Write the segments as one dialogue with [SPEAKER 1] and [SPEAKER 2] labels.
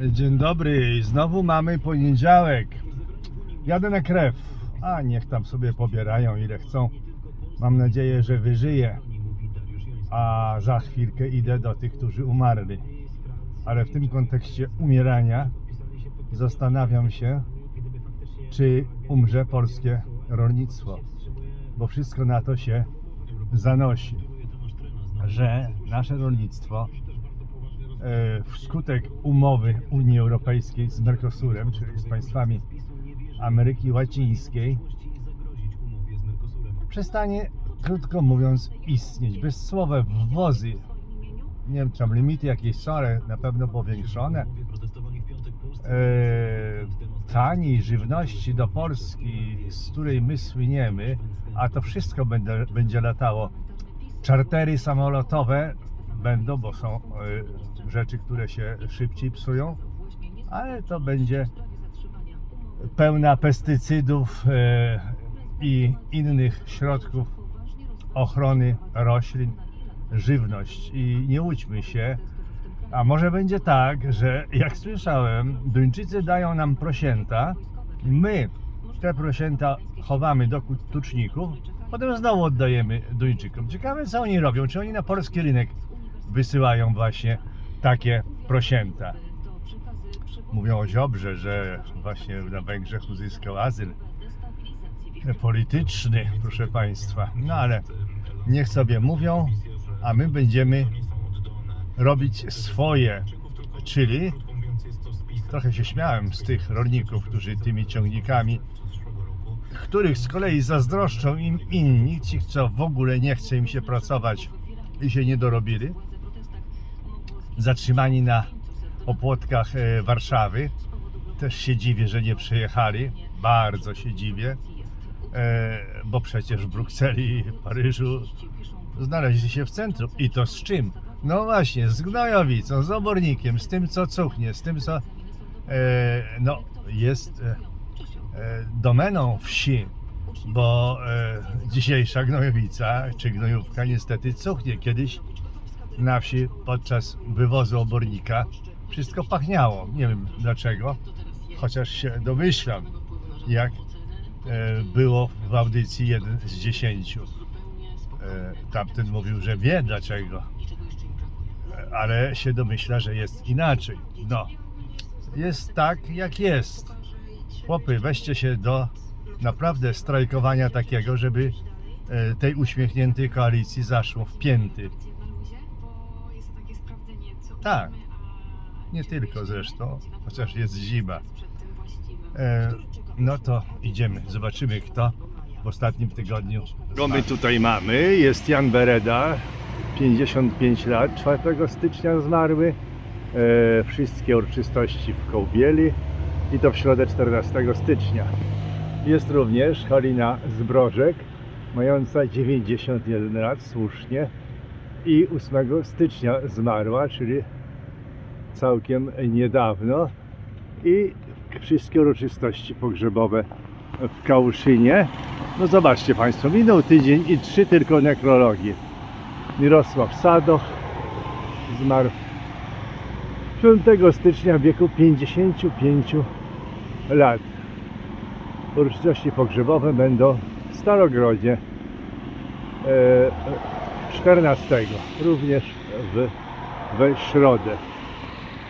[SPEAKER 1] Dzień dobry, znowu mamy poniedziałek. Jadę na krew. A niech tam sobie pobierają ile chcą. Mam nadzieję, że wyżyję. A za chwilkę idę do tych, którzy umarli. Ale w tym kontekście umierania zastanawiam się, czy umrze polskie rolnictwo. Bo wszystko na to się zanosi, że nasze rolnictwo wskutek umowy Unii Europejskiej z Mercosurem, czyli z państwami Ameryki Łacińskiej, przestanie, krótko mówiąc, istnieć. Bezsłowe wwozy, nie wiem, czy tam limity jakieś są, ale na pewno powiększone, e, taniej żywności do Polski, z której my słyniemy, a to wszystko będzie, będzie latało. Czartery samolotowe będą, bo są e, rzeczy, które się szybciej psują, ale to będzie pełna pestycydów e, i innych środków ochrony roślin, żywność. I nie łudźmy się, a może będzie tak, że jak słyszałem, Duńczycy dają nam prosięta, my te prosięta chowamy do tuczników, potem znowu oddajemy Duńczykom. Ciekawe co oni robią, czy oni na polski rynek wysyłają właśnie takie prosięta. Mówią o Ziobrze, że właśnie na Węgrzech uzyskał azyl polityczny, proszę Państwa. No ale niech sobie mówią, a my będziemy robić swoje, czyli trochę się śmiałem z tych rolników, którzy tymi ciągnikami, których z kolei zazdroszczą im inni, ci co w ogóle nie chce im się pracować i się nie dorobili, zatrzymani na opłotkach e, Warszawy. Też się dziwię, że nie przyjechali. Bardzo się dziwię, e, bo przecież w Brukseli i Paryżu znaleźli się w centrum. I to z czym? No właśnie, z gnojowicą, z obornikiem, z tym co cuchnie, z tym co e, no, jest domeną wsi, bo dzisiejsza gnojowica czy gnojówka niestety cuchnie. Kiedyś na wsi podczas wywozu obornika wszystko pachniało. Nie wiem dlaczego, chociaż się domyślam, jak e, było w audycji jeden z dziesięciu. E, Tamten mówił, że wie dlaczego, ale się domyśla, że jest inaczej. No, jest tak jak jest. Chłopy, weźcie się do naprawdę strajkowania takiego, żeby e, tej uśmiechniętej koalicji zaszło w pięty. Tak. Nie tylko zresztą, chociaż jest zima. E, no to idziemy, zobaczymy kto w ostatnim tygodniu. Go my tutaj mamy, jest Jan Bereda, 55 lat, 4 stycznia zmarły. E, wszystkie uroczystości w Kołbieli i to w środę 14 stycznia. Jest również Halina Zbrożek, mająca 91 lat, słusznie, i 8 stycznia zmarła, czyli całkiem niedawno i wszystkie uroczystości pogrzebowe w Kałuszynie. No zobaczcie Państwo, minął tydzień i trzy tylko nekrologii. Mirosław Sadoch zmarł 5 stycznia w wieku 55 lat. Uroczystości pogrzebowe będą w Starogrodzie e, 14, również w, we środę.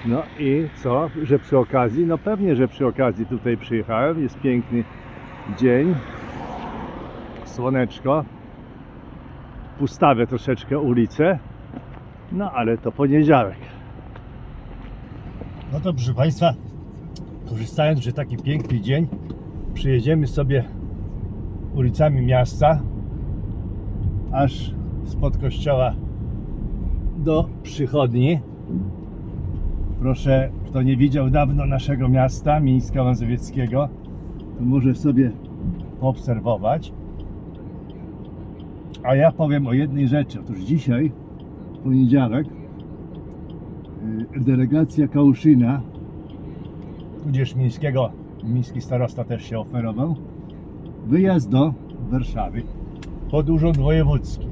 [SPEAKER 1] No i co, że przy okazji? No pewnie, że przy okazji tutaj przyjechałem. Jest piękny dzień, słoneczko. Pustawę troszeczkę ulicę. No ale to poniedziałek. No to proszę Państwa, korzystając, że taki piękny dzień, przyjedziemy sobie ulicami miasta, aż spod kościoła do przychodni. Proszę, kto nie widział dawno naszego miasta, Mińska Mazowieckiego, to może sobie poobserwować. A ja powiem o jednej rzeczy. Otóż dzisiaj, w poniedziałek, y, delegacja Kałuszyna, tudzież Mińskiego, Miński starosta też się oferował, wyjazd do Warszawy pod Urząd Wojewódzki.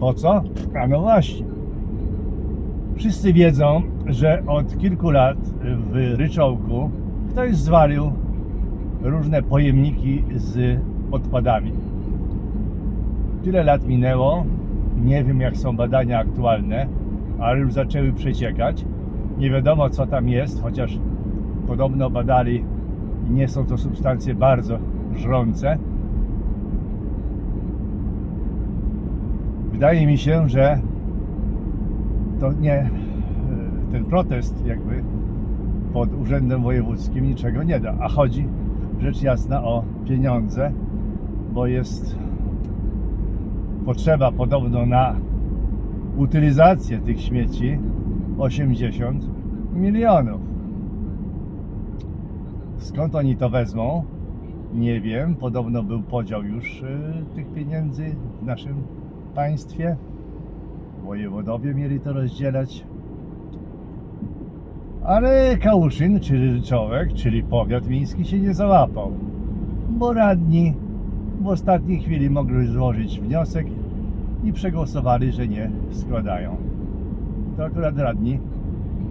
[SPEAKER 1] Po co? A no właśnie. Wszyscy wiedzą, że od kilku lat w Ryczołku ktoś zwalił różne pojemniki z odpadami. Tyle lat minęło, nie wiem jak są badania aktualne, ale już zaczęły przeciekać. Nie wiadomo co tam jest, chociaż podobno badali i nie są to substancje bardzo żrące. Wydaje mi się, że to nie e, ten protest jakby pod urzędem wojewódzkim niczego nie da, a chodzi rzecz jasna o pieniądze, bo jest potrzeba podobno na utylizację tych śmieci 80 milionów. Skąd oni to wezmą? Nie wiem. Podobno był podział już y, tych pieniędzy w naszym państwie. Wojewodowie mieli to rozdzielać. Ale Kałuszyn, czyli Ryczołek, czyli powiat miejski się nie załapał. Bo radni w ostatniej chwili mogli złożyć wniosek i przegłosowali, że nie składają. To akurat radni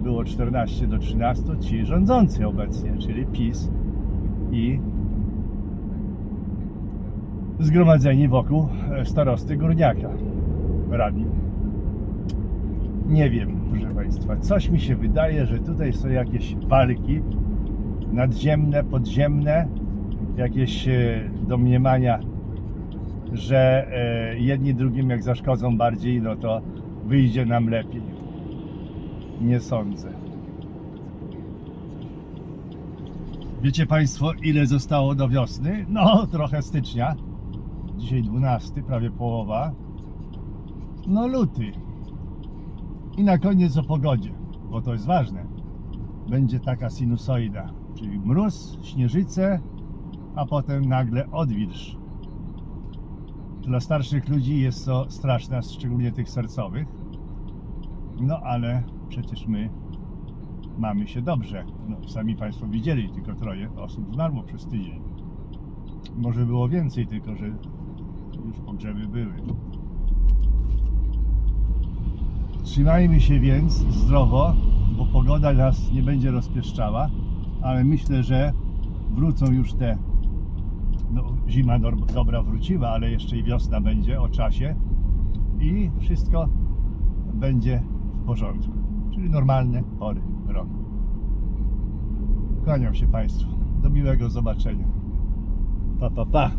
[SPEAKER 1] było 14 do 13, ci rządzący obecnie, czyli PiS i zgromadzeni wokół starosty Górniaka, radni. Nie wiem, proszę Państwa, coś mi się wydaje, że tutaj są jakieś walki nadziemne, podziemne, jakieś e, domniemania, że e, jedni drugim jak zaszkodzą bardziej, no to wyjdzie nam lepiej. Nie sądzę. Wiecie Państwo, ile zostało do wiosny? No, trochę stycznia. Dzisiaj 12, prawie połowa. No, luty. I na koniec o pogodzie, bo to jest ważne. Będzie taka sinusoida, czyli mróz, śnieżyce, a potem nagle odwilż. Dla starszych ludzi jest to straszne, szczególnie tych sercowych. No ale przecież my mamy się dobrze. No, sami Państwo widzieli, tylko troje osób zmarło przez tydzień. Może było więcej, tylko że już pogrzeby były. Trzymajmy się więc zdrowo, bo pogoda nas nie będzie rozpieszczała, ale myślę, że wrócą już te. No, zima dobra wróciła, ale jeszcze i wiosna będzie o czasie i wszystko będzie w porządku. Czyli normalne pory roku. Kłaniam się Państwu. Do miłego zobaczenia. Pa, pa, pa.